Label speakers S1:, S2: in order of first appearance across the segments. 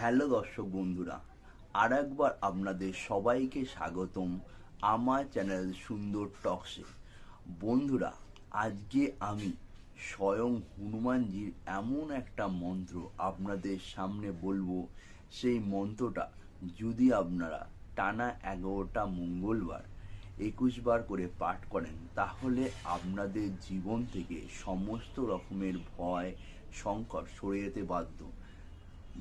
S1: Hello দর্শক বন্ধুরা আর একবার আপনাদের সবাইকে স্বাগতম আমার চ্যানেল সুন্দর টক্সে। বন্ধুরা, আজকে আমি স্বয়ং হনুমানজির এমন একটা মন্ত্র আপনাদের সামনে বলব। সেই মন্ত্রটা যদি আপনারা টানা এগারোটা মঙ্গলবার একুশ বার করে পাঠ করেন, তাহলে আপনাদের জীবন থেকে সমস্ত রকমের ভয়, সংকট সরে যেতে বাধ্য।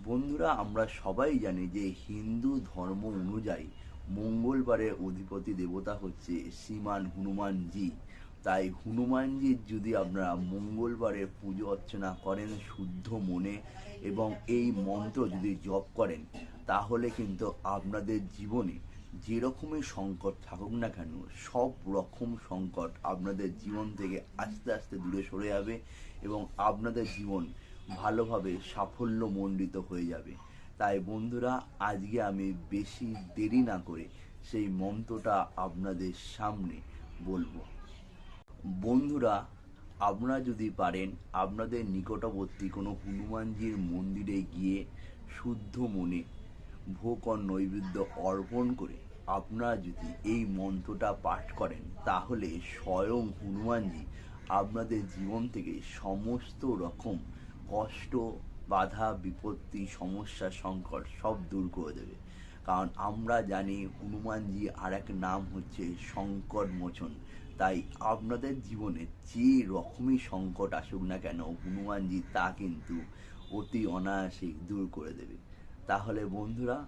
S1: বন্ধুরা, আমরা সবাই জানি যে হিন্দু ধর্ম অনুযায়ী মঙ্গলবারের অধিপতি দেবতা হচ্ছে শ্রীমান হনুমানজি। তাই হনুমানজির যদি আপনারা মঙ্গলবারে পুজো অর্চনা করেন শুদ্ধ মনে এবং এই মন্ত্র যদি জপ করেন, তাহলে কিন্তু আপনাদের জীবনে যে রকমের সংকট থাকুক না কেন, সব রকম সংকট আপনাদের জীবন থেকে আস্তে আস্তে দূরে সরে যাবে এবং আপনাদের জীবন ভালোভাবে সাফল্যমণ্ডিত হয়ে যাবে। তাই বন্ধুরা, আজকে আমি বেশি দেরি না করে সেই মন্ত্রটা আপনাদের সামনে বলব। বন্ধুরা, আপনারা যদি পারেন, আপনাদের নিকটবর্তী কোনো হনুমানজির মন্দিরে গিয়ে শুদ্ধ মনে ভোগ নৈবেদ্য অর্পণ করে আপনারা যদি এই মন্ত্রটা পাঠ করেন, তাহলে স্বয়ং হনুমানজি আপনাদের জীবন থেকে সমস্ত রকম কষ্ট, বাধা, বিপত্তি, সমস্যা, সংকট সব দূর করে দেবে। কারণ আমরা জানি হনুমানজি আর এক নাম হচ্ছে সংকট মোচন। তাই আপনাদের জীবনে যে রকমই সংকট আসুক না কেন, হনুমানজি তা কিন্তু অতি অনায়াসেই দূর করে দেবে। তাহলে বন্ধুরা,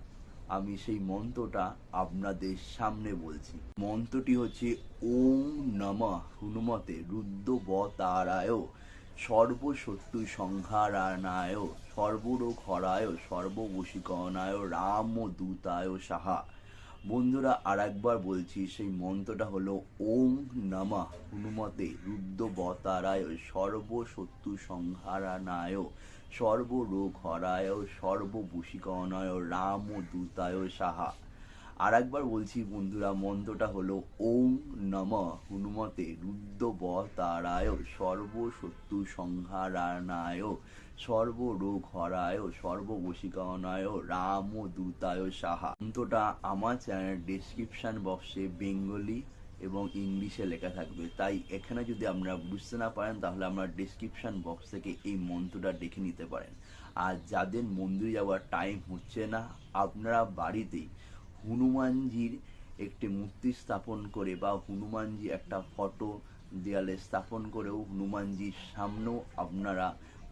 S1: আমি সেই মন্ত্রটা আপনাদের সামনে বলছি। মন্ত্রটি হচ্ছে ওম নমঃ, হনুমতে রুদ্রবতারায় সর্বশত্রু সংহারানায় সর্বরোগ হরায় সর্ববশীকরণায় রাম ও দূতায় সাহা। বন্ধুরা আর একবার বলছি, সেই মন্ত্রটা হলো ওম নমা হনুমতে রুদ্রবতারায় সর্বশত্রু সংহারানায় সর্বরোগ হরায় সর্ববশীকরণায় রাম দূতায় সাহা। আর একবার বলছি, বন্ধুরা, মন্ত্রটা হলো, ওম নম হনুমতে রুদ্রবতারায় সর্বশত্রু সংহারানায় সর্বরোগ হরায় সর্ববশীকরণায় রাম দূতায় সাহা। মন্ত্রটা আমার চ্যানেল ডিসক্রিপশন বক্সে বেঙ্গলি এবং ইংলিশে লেখা থাকবে। তাই এখানে যদি আপনারা বুঝতে না পারেন, তাহলে আমরা ডিসক্রিপশন বক্স থেকে এই মন্ত্রটা দেখে নিতে পারেন। আর যাদের মন্দিরে যাওয়ার টাইম হচ্ছে না, আপনারা বাড়িতেই হনুমানজির একটি মূর্তি স্থাপন করে বা হনুমানজি একটা ফটো দেয়ালে স্থাপন করেও হনুমানজির সামনেও আপনারা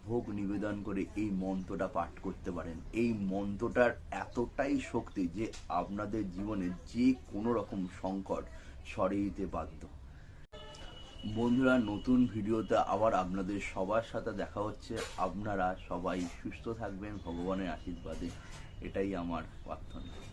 S1: ভোগ নিবেদন করে এই মন্ত্রটা পাঠ করতে পারেন। এই মন্ত্রটার এতটাই শক্তি যে আপনাদের জীবনে যে কোনো রকম সংকট সরিয়ে দিতে বাধ্য। বন্ধুরা, নতুন ভিডিওতে আবার আপনাদের সবার সাথে দেখা হচ্ছে। আপনারা সবাই সুস্থ থাকবেন, ভগবানের আশীর্বাদে। এটাই আমার প্রার্থনা।